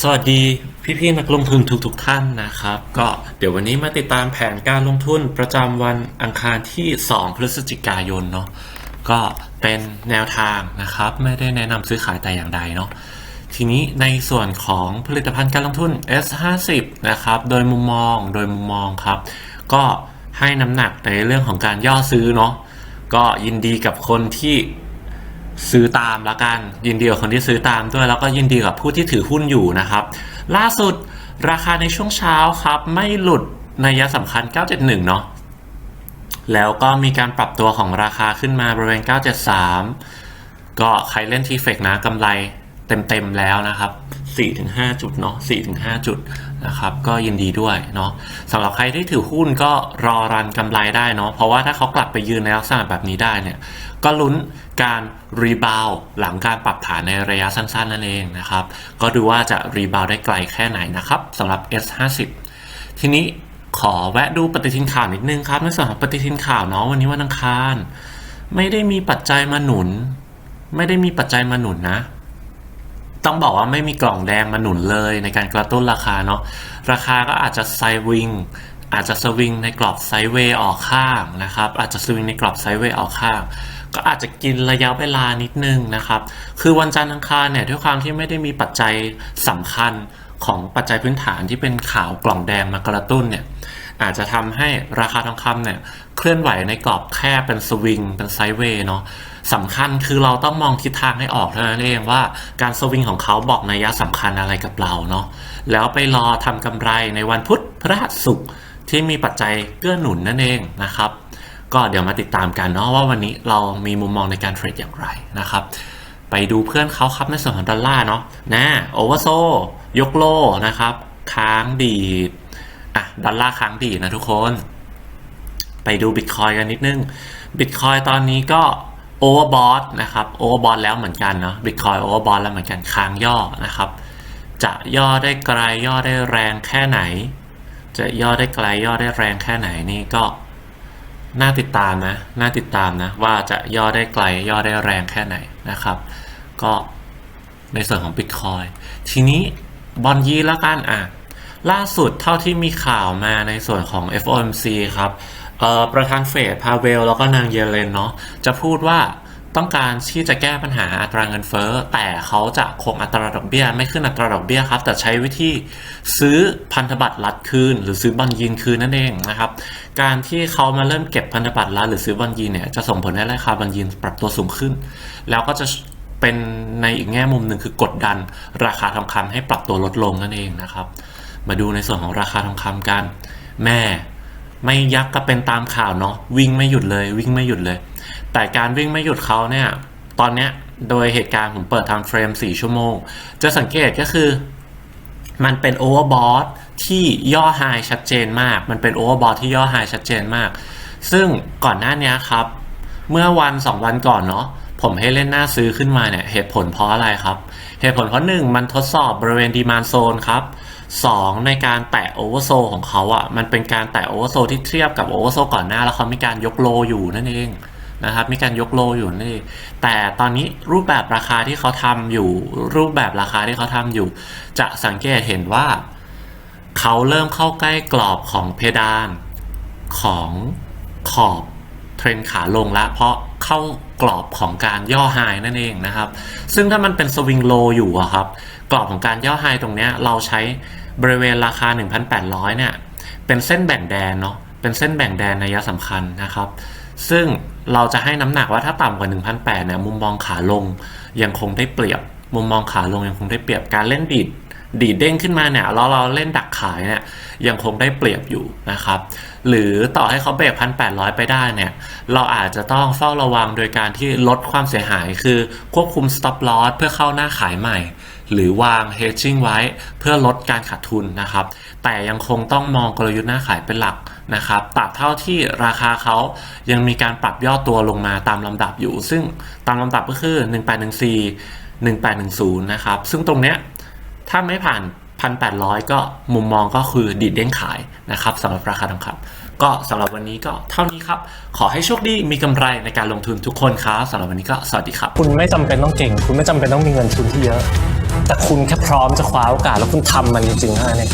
สวัสดีพี่ๆนักลงทุนทุกๆท่านนะครับ ก็เดี๋ยววันนี้มาติดตามแผนการลงทุนประจำวันอังคารที่ 2 พฤศจิกายนเนาะก็เป็นแนวทางนะครับ ไม่ได้แนะนำซื้อขายแต่อย่างใดเนาะทีนี้ในส่วนของผลิตภัณฑ์การลงทุน S50 นะครับ โดยมุมมองโดยมุมมองครับ ก็ให้น้ำหนักในเรื่องของการย่อซื้อเนาะก็ยินดีกับคนที่ ซื้อตามละกัน ยินดีกับคนที่ซื้อตามด้วย แล้วก็ยินดีกับผู้ที่ถือหุ้นอยู่นะครับ ล่าสุดราคาในช่วงเช้าครับ ไม่หลุดในยะสำคัญ 971 เนาะแล้วก็มีการปรับตัวของราคาขึ้นมาบริเวณ 973 ก็ใครเล่นทีเฟกนะกำไรเต็ม ๆ แล้วนะครับ 4-5 จุดเนาะ4-5 จุดนะครับก็ยินดีด้วยเนาะสำหรับใครที่ถือหุ้นก็รอรันกำไรได้เนาะเพราะว่าถ้าเขากลับไปยืนในลักษณะแบบนี้ได้เนี่ยก็ลุ้นการรีบาวหลังการปรับฐานในระยะสั้นๆนั่นเองนะครับก็ดูว่าจะรีบาวได้ไกลแค่ไหนนะครับสำหรับ S50 ทีนี้ขอแวะดูปฏิทินข่าวนิดนึงครับในส่วนของปฏิทินข่าวเนาะวันนี้วันอังคาร ไม่ได้มีปัจจัยมาหนุน ไม่ได้มีปัจจัยมาหนุนนะ ต้องบอกว่าไม่มีกล่องแดงมาหนุนเลยในการกระตุ้นราคาเนาะราคาก็อาจจะไซวิงอาจจะสวิงในกรอบไซเวย์ออกข้างนะครับ อาจจะสวิงในกรอบไซเวย์ออกข้าง ก็อาจจะกินระยะเวลานิดนึงนะครับ คือวันจันทร์อังคารเนี่ยด้วยความที่ไม่ได้มีปัจจัยสำคัญของปัจจัยพื้นฐานที่เป็นข่าวกล่องแดงมากระตุ้นเนี่ย อาจจะทำให้ราคาทองคำเนี่ยเคลื่อนไหวในกรอบแคบเป็นสวิงเป็นไซด์เวย์เนาะสำคัญคือเราต้องมองทิศทางให้ออกเท่านั้นเองว่าการสวิงของเขาบอกนัยยะสำคัญอะไรกับเราเนาะแล้วไปรอทำกำไรในวันพุธพฤหัสศุกร์ที่มีปัจจัยเกื้อหนุนนั่นเองนะครับ ก็เดี๋ยวมาติดตามกันเนาะว่าวันนี้เรามีมุมมองในการเทรดอย่างไรนะครับไปดูเพื่อนเขาครับในส่วนของดอลลาร์เนาะนะโอเวอร์โซยกโลนะครับ ค้างดีด อะดอลลาร์ค้างดีนะทุกคน ไปดูบิตคอยกันนิดนึงบิตคอยตอนนี้ก็โอเวอร์บอทนะครับโอเวอร์บอทแล้วเหมือนกันเนาะบิตคอยโอเวอร์บอทแล้วเหมือนกันค้างย่อนะครับ จะย่อได้ไกลย่อได้แรงแค่ไหน จะย่อได้ไกลย่อได้แรงแค่ไหนนี่ก็น่าติดตามนะน่าติดตามนะว่าจะย่อได้ไกลย่อได้แรงแค่ไหนนะครับ ก็ในส่วนของ Bitcoin ทีนี้บอลยีแล้วกันอะ ล่าสุดเท่าที่มีข่าวมาในส่วนของ FOMC ครับประธานเฟดพาเวล แล้วก็นางเยเลนเนาะจะพูดว่าต้องการที่จะแก้ปัญหาอัตราเงินเฟ้อ แต่เขาจะคงอัตราดอกเบี้ย ไม่ขึ้นอัตราดอกเบี้ยครับ แต่ใช้วิธีซื้อพันธบัตรรัฐคืน หรือซื้อบอลยีนคืนนั่นเองนะครับ การที่เขามาเริ่มเก็บพันธบัตรรัฐหรือซื้อบอลยีนเนี่ยจะส่งผลให้ราคาบอลยีนปรับตัวสูงขึ้น แล้วก็จะเป็นในอีกแง่มุมหนึ่งคือกดดัน ราคาทองคำให้ปรับตัวลดลงนั่นเองนะครับ มาดูในส่วนของราคาทองคำกัน แม่ไม่ยักก็เป็นตามข่าวเนาะวิ่งไม่หยุดเลยวิ่งไม่หยุดเลย แต่การวิ่งไม่หยุดเขาเนี่ยตอนเนี้ยโดยเหตุการณ์ผมเปิดทำเฟรม 4 ชั่วโมง จะสังเกตก็คือ มันเป็นโอเวอร์บอทที่ย่อไฮชัดเจนมาก มันเป็นโอเวอร์บอทที่ย่อไฮชัดเจนมาก ซึ่งก่อนหน้านี้ครับ เมื่อวัน 2 วันก่อนเนาะผมให้เล่นหน้าซื้อขึ้นมาเนี่ยเหตุผลเพราะอะไรครับ เหตุผลเพราะ1มันทดสอบบริเวณดีมานโซนครับ 2 ในการแตะโอเวอร์โซของเขาอะ่ะมันเป็นการแตะโอเวอร์โซที่เทียบกับโอเวอร์โซก่อนหน้า แล้วเขามีการยกโลอยู่นั่นเองนะครับมีการยกโลอยู่นั่นเองแต่ตอนนี้รูปแบบราคาที่เขาทำอยู่ รูปแบบราคาที่เขาทำอยู่ จะสังเกตเห็นว่า เขาเริ่มเข้าใกล้กรอบของเพดานของขอบ เทรนขาลงแล้วเพราะเข้ากรอบของการย่อไฮนั่นเองนะครับ ซึ่งถ้ามันเป็นสวิงโลอยู่อะครับ กรอบของการย่อไฮตรงนี้เราใช้บริเวณราคา 1,800 เนี่ย เป็นเส้นแบ่งแดนเนาะ เป็นเส้นแบ่งแดนในัยสำคัญนะครับ ซึ่งเราจะให้น้ำหนักว่าถ้าต่ำกว่า 1,800 เนี่ย มุมมองขาลงยังคงได้เปรียบ มุมมองขาลงยังคงได้เปรียบ การเล่นดีด ดีดเด้งขึ้นมาเนี่ยแล้วเราเล่นดักขายเนี่ยยังคงได้เปรียบอยู่นะครับ หรือต่อให้เขาเบรกพันแปดร้อยไปได้เนี่ย เราอาจจะต้องเฝ้าระวังโดยการที่ลดความเสียหายคือควบคุม stop loss เพื่อเข้าหน้าขายใหม่ หรือวาง hedging ไว้เพื่อลดการขาดทุนนะครับ แต่ยังคงต้องมองกลยุทธ์หน้าขายเป็นหลักนะครับตราบเท่าที่ราคาเขายังมีการปรับย่อตัวลงมาตามลำดับอยู่ ซึ่งตามลำดับก็คือ 1814 1810 นะครับ ซึ่งตรงเนี้ย ถ้าไม่ผ่าน 1,800 ก็มุมมองก็คือดีดเด้งขายนะครับสำหรับราคาทองคำก็สำหรับวันนี้ก็เท่านี้ครับ ขอให้โชคดีมีกำไรในการลงทุนทุกคนครับสำหรับวันนี้ก็สวัสดีครับ คุณไม่จำเป็นต้องเก่ง คุณไม่จำเป็นต้องมีเงินทุนที่เยอะ แต่คุณแค่พร้อมจะคว้าโอกาสแล้วคุณทำมันจริงๆนะเนี่ย